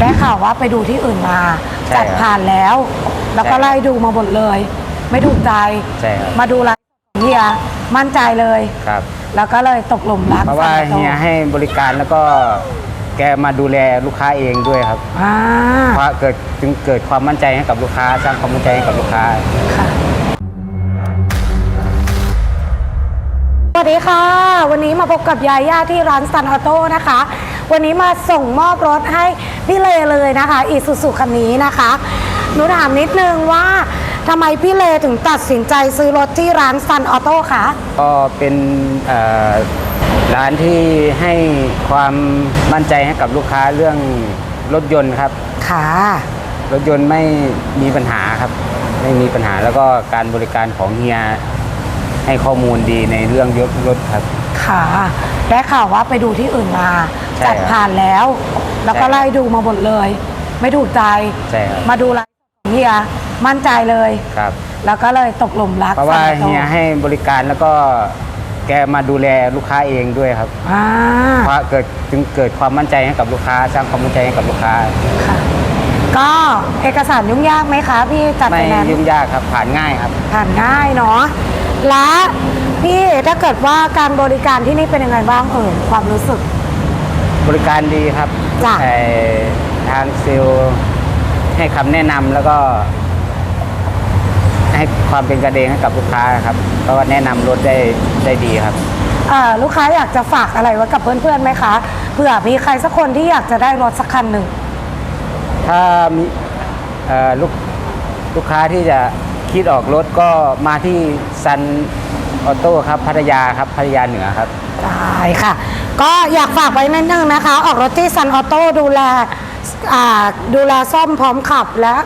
ได้ข่าวว่าไปดูที่อื่นมา ใช่จัดครับผ่านแล้ว แล้วก็ใช่ ไล่ดูมาหมดเลย ไม่ถูกใจ ใช่ครับมาดูร้านของเฮียมั่นใจเลย ครับ แล้วก็เลยตกหลุมรักเพราะว่าซันโตเฮียให้บริการแล้วก็แกมาดูแลลูกค้าเองด้วยครับอ่าเพราะเกิดจึงเกิดความมั่นใจให้กับลูกค้าสร้างความมั่นใจให้กับลูกค้า ค่ะสวัสดีค่ะ วันนี้มาพบกับยาย่าที่ร้านซันออโต้นะคะ วันนี้มาส่งมอบรถให้พี่เลเลยนะคะอีซูซูคันนี้นะคะหนูถามนิดนึงว่าทำไมพี่เลถึงตัดสินใจซื้อรถที่ร้านซันออโต้คะก็เป็นเอ่อร้านที่ให้ความมั่นใจให้กับลูกค้าเรื่องรถยนต์ครับ ค่ะ รถยนต์ไม่มีปัญหาครับ ไม่มีปัญหาแล้วก็การบริการของเฮียให้ข้อมูลดีในเรื่องยกรถครับ ค่ะได้ข่าวว่าไปดูที่อื่นมาใช่จัดครับผ่านแล้ว แล้วก็ใช่ ไล่ดูมาหมดเลย ไม่ถูกใจ ใช่ครับมาดูร้านของเฮียมั่นใจเลย ครับ แล้วก็เลยตกหลุมรักเพราะว่าซันโตเฮียให้บริการแล้วก็แกมาดูแลลูกค้าเองด้วยครับอ่าเพราะเกิดจึงเกิดความมั่นใจให้กับลูกค้า สร้างความมั่นใจให้กับลูกค้าค่ะก็เอกสารยุ่งยากไหมคะพี่จัดไม่ไฟแนนซ์ยุ่งยากครับผ่านง่ายครับ ผ่านง่ายเนาะ และพี่ถ้าเกิดว่าการบริการที่นี่เป็นยังไงบ้างเอ่ยความรู้สึก บริการดีครับจ้ะ แต่ทางเซลล์ให้คำแนะนำแล้วก็ ให้ความเป็นกระเดงให้กับลูกค้าครับ เพราะว่าแนะนำรถได้ได้ดีครับ เอ่อลูกค้าอยากจะฝากอะไรไว้กับเพื่อนๆไหมคะเผื่อมีใครสักคนที่อยากจะได้รถสักคันหนึ่ง ถ้ามีเอ่อลูกลูกค้าที่จะ คิดออกรถก็มาที่ซันออโต้ครับพัทยาครับพัทยาเหนือครับ ได้ค่ะ ก็อยากฝากไว้นิดนึงนะคะ ออกรถที่ซันออโต้ดูแลอ่าดูแลซ่อมพร้อมขับและ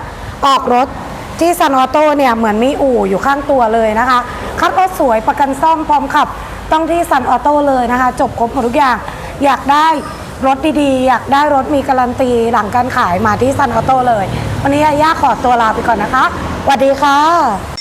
ออกรถที่ซันออโต้เนี่ยเหมือนมีอู่อยู่ข้างตัวเลยนะคะ คัดรถสวยประกันซ่อมพร้อมขับ ต้องที่ซันออโต้เลยนะคะ จบครบหมดทุกอย่าง อยากได้รถดีๆ อยากได้รถมีการันตีหลังการขายมาที่ซันออโต้เลย วันนี้ย่าขอตัวลาไปก่อนนะคะ สวัสดีค่ะ